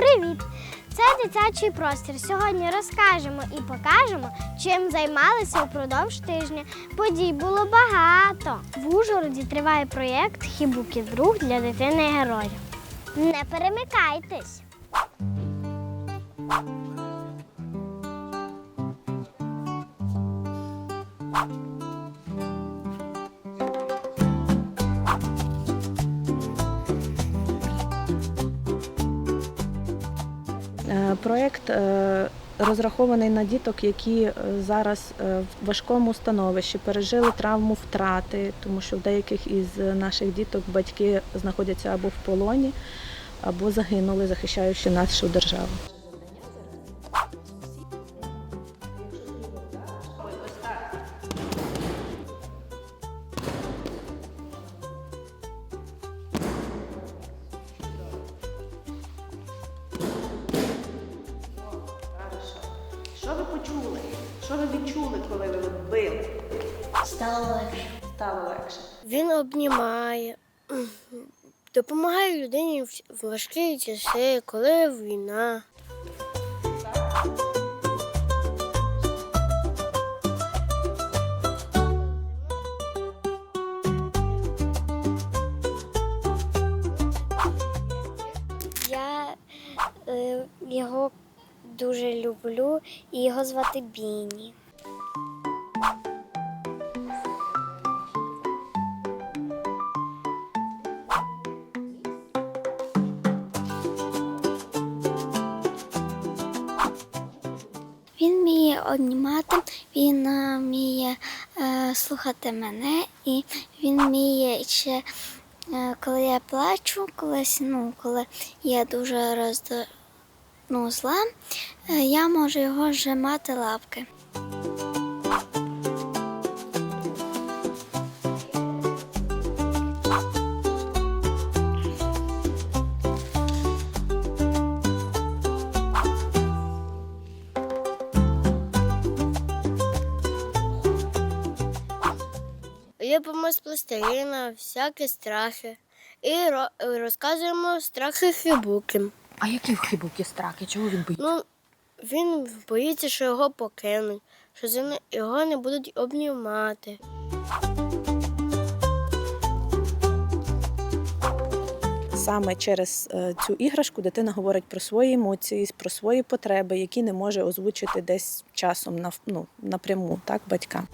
Привіт! Це дитячий простір. Сьогодні розкажемо і покажемо, чим займалися упродовж тижня. Подій було багато. В Ужгороді триває проєкт Хібуки друг для дитини героя. Не перемикайтесь! Проєкт е, розрахований на діток, які е, зараз е, в важкому становищі пережили травму втрати, тому що в деяких із наших діток батьки знаходяться або в полоні, або загинули, захищаючи нашу державу. Що ви відчули, коли ви били? Стало легше. Стало легше. Він обнімає, допомагає людині в важкі часи, коли війна. Я дуже люблю і його звати Біні. Він вміє обнімати, він е, вміє е, слухати мене, і він вміє ще, е, коли я плачу, колись, ну, коли я дуже роздо... ну, зла, е, я можу його зжимати лапки. Ліпимо з пластиліна, всякі страхи. І розказуємо страхи хибуки. А які хибуки страхи? Чого він боїться? Ну, він боїться, що його покинуть, що його не будуть обнімати. Саме через е, цю іграшку дитина говорить про свої емоції, про свої потреби, які не може озвучити десь часом нав- ну, напряму так, батькам.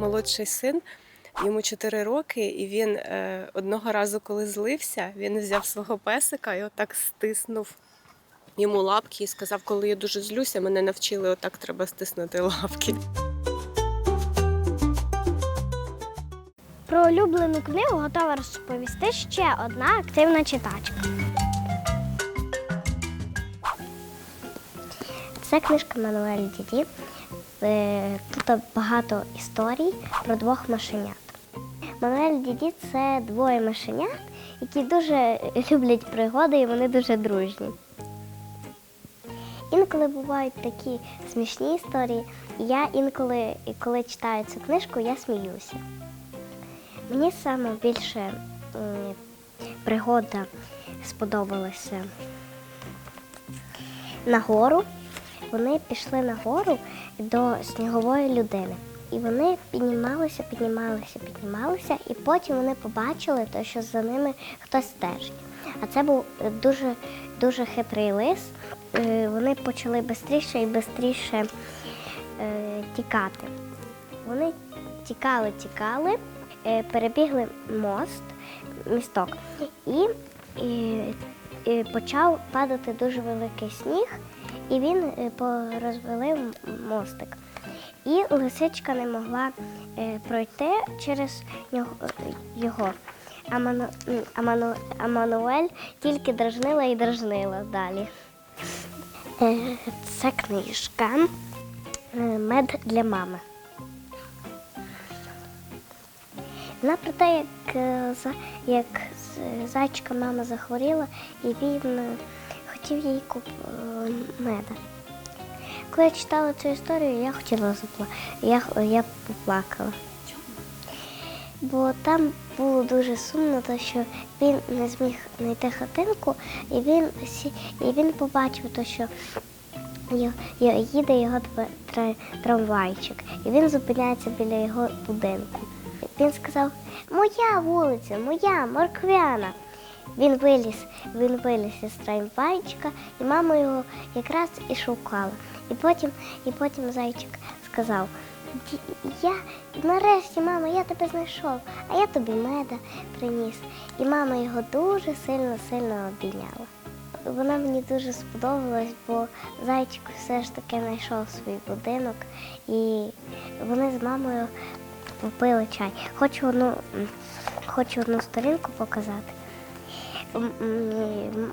Молодший син. Йому 4 роки, і він е, одного разу, коли злився, він взяв свого песика і отак стиснув йому лапки і сказав, коли я дуже злюся, мене навчили, отак треба стиснути лапки. Про улюблену книгу готова розповісти ще одна активна читачка. Це книжка Мануель Діді. Е, Тут багато історій про двох машенят. Мануель Діді це двоє машенят, які дуже люблять пригоди і вони дуже дружні. Інколи бувають такі смішні історії, і я інколи, коли читаю цю книжку, я сміюся. Мені саме більше пригода сподобалася на гору. Вони пішли на гору до снігової людини. І вони піднімалися, піднімалися, піднімалися, і потім вони побачили, що за ними хтось стежить. А це був е, дуже, дуже хитрий лис. Е, Вони почали швидше і швидше тікати. Вони тікали, тікали, е, перебігли мост, місток, і, і, і почав падати дуже великий сніг, і він е, порозвалив мостик. І лисичка не могла е, пройти через нього, його. А, Ману, а, Ману, а Мануель тільки дражнила і дражнила далі. Е, Це книжка е, Мед для мами. Вона про те, як, е, як зайчика мама захворіла, і він е, хотів їй куп е, меда. Коли я читала цю історію, я хотіла запла... я, я поплакала. бо там було дуже сумно, тому що він не зміг знайти хатинку, і він, і він побачив, то, що їде його тра- тра- трамвайчик, і він зупиняється біля його будинку. Він сказав: Моя вулиця, моя морквяна. Він виліз, він виліз із трамвайчика, і мама його якраз і шукала. І потім, і потім зайчик сказав: Я нарешті, мама, я тебе знайшов, а я тобі меда приніс. І мама його дуже сильно, сильно обійняла. Вона мені дуже сподобалась, бо зайчик все ж таки знайшов свій будинок, і вони з мамою попили чай. Хочу одну, хочу одну сторінку показати.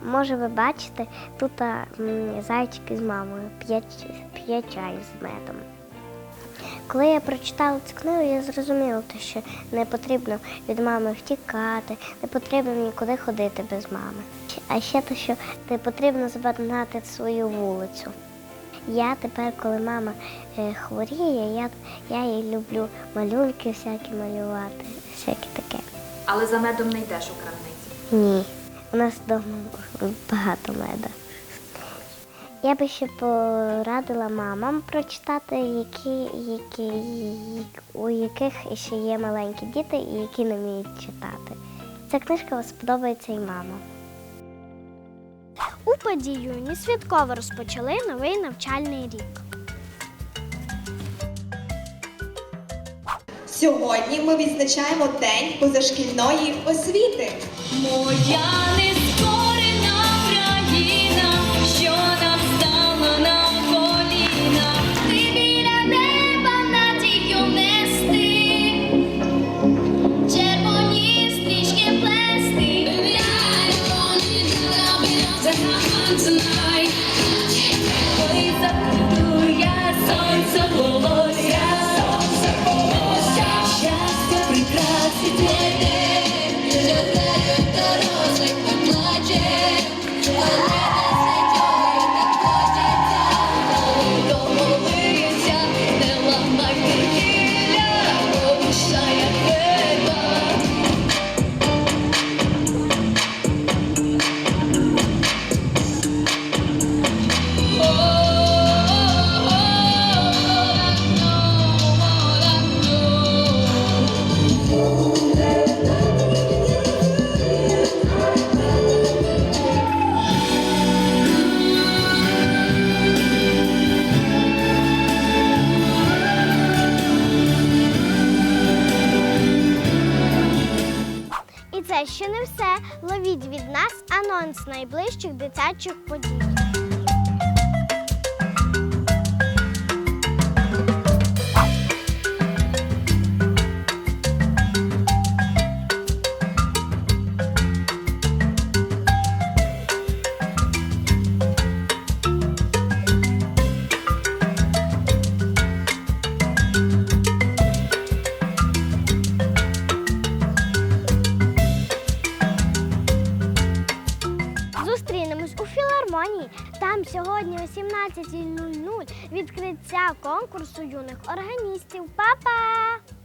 Може, ви бачите, тут а, м, зайчик із мамою п'є, чай з медом. Коли я прочитала цю книгу, я зрозуміла, що не потрібно від мами втікати, не потрібно нікуди ходити без мами. А ще те, що не потрібно збагнати свою вулицю. Я тепер, коли мама е, хворіє, я, я їй люблю малюнки всякі малювати, всяке таке. Але за медом не йдеш у крамниці. Ні, у нас вдома багато меда. Я би ще порадила мамам прочитати, які, які, у яких ще є маленькі діти і які не вміють читати. Ця книжка сподобається і мамам. У подіюні святково розпочали новий навчальний рік. Сьогодні ми відзначаємо День позашкільної освіти. Моя нескорена ще не все. Ловіть від нас анонс найближчих дитячих подій. Сьогодні о 17.00 відкриття конкурсу юних органістів. Па-па!